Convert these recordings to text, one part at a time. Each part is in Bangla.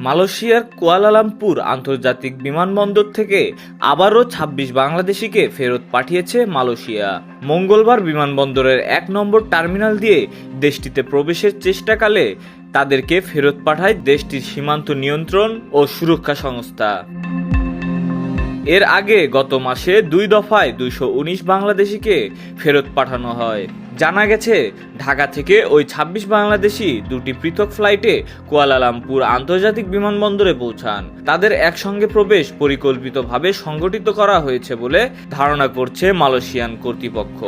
মালয়েশিয়ার কুয়ালালামপুর আন্তর্জাতিক বিমানবন্দর থেকে আবারও ২৬ বাংলাদেশিকে ফেরত পাঠিয়েছে মালয়েশিয়া। মঙ্গলবার বিমানবন্দরের এক নম্বর টার্মিনাল দিয়ে দেশটিতে প্রবেশের চেষ্টাকালে তাদেরকে ফেরত পাঠায় দেশটির সীমান্ত নিয়ন্ত্রণ ও সুরক্ষা সংস্থা। এর আগে গত মাসে দুই দফায় দুইশো উনিশ বাংলাদেশিকে ফেরত পাঠানো হয়। জানা গেছে, ঢাকা থেকে ওই ২৬ বাংলাদেশি দুটি পৃথক ফ্লাইটে কুয়ালালামপুর আন্তর্জাতিক বিমানবন্দরে পৌঁছান। তাদের একসঙ্গে প্রবেশ পরিকল্পিতভাবে সংগঠিত করা হয়েছে বলে ধারণা করছে মালয়েশিয়ান কর্তৃপক্ষ।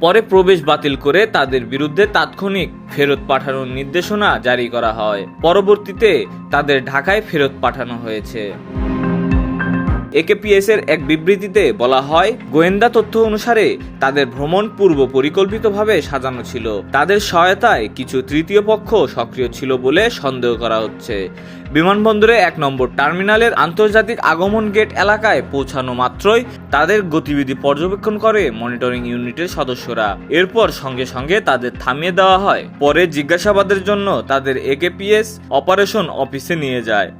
পরে প্রবেশ বাতিল করে তাদের বিরুদ্ধে তাৎক্ষণিক ফেরত পাঠানোর নির্দেশনা জারি করা হয়। পরবর্তীতে তাদের ঢাকায় ফেরত পাঠানো হয়েছে। একেপিএস এর এক বিবৃতিতে বলা হয়, গোয়েন্দা তথ্য অনুসারে তাদের ভ্রমণ পূর্ব পরিকল্পিতভাবে সাজানো ছিল। তাদের সহায়তায় কিছু তৃতীয় পক্ষ সক্রিয় ছিল বলে সন্দেহ করা হচ্ছে। বিমানবন্দরে এক নম্বর টার্মিনালের আন্তর্জাতিক আগমন গেট এলাকায় পৌঁছানো মাত্রই তাদের গতিবিধি পর্যবেক্ষণ করে মনিটরিং ইউনিটের সদস্যরা। এরপর সঙ্গে সঙ্গে তাদের থামিয়ে দেওয়া হয়। পরে জিজ্ঞাসাবাদের জন্য তাদের একেপিএস অপারেশন অফিসে নিয়ে যায়।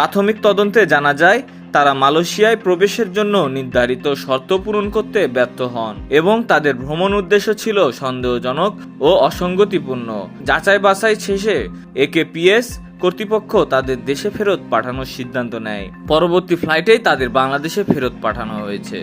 প্রাথমিক তদন্তে জানা যায়, তারা মালয়েশিয়ায় প্রবেশের জন্য নির্ধারিত শর্ত পূরণ করতে ব্যর্থ হন এবং তাদের ভ্রমণ উদ্দেশ্য ছিল সন্দেহজনক ও অসঙ্গতিপূর্ণ। যাচাই বাছাই শেষে একেপিএস কর্তৃপক্ষ তাদের দেশে ফেরত পাঠানোর সিদ্ধান্ত নেয়। পরবর্তী ফ্লাইটেই তাদের বাংলাদেশে ফেরত পাঠানো হয়েছে।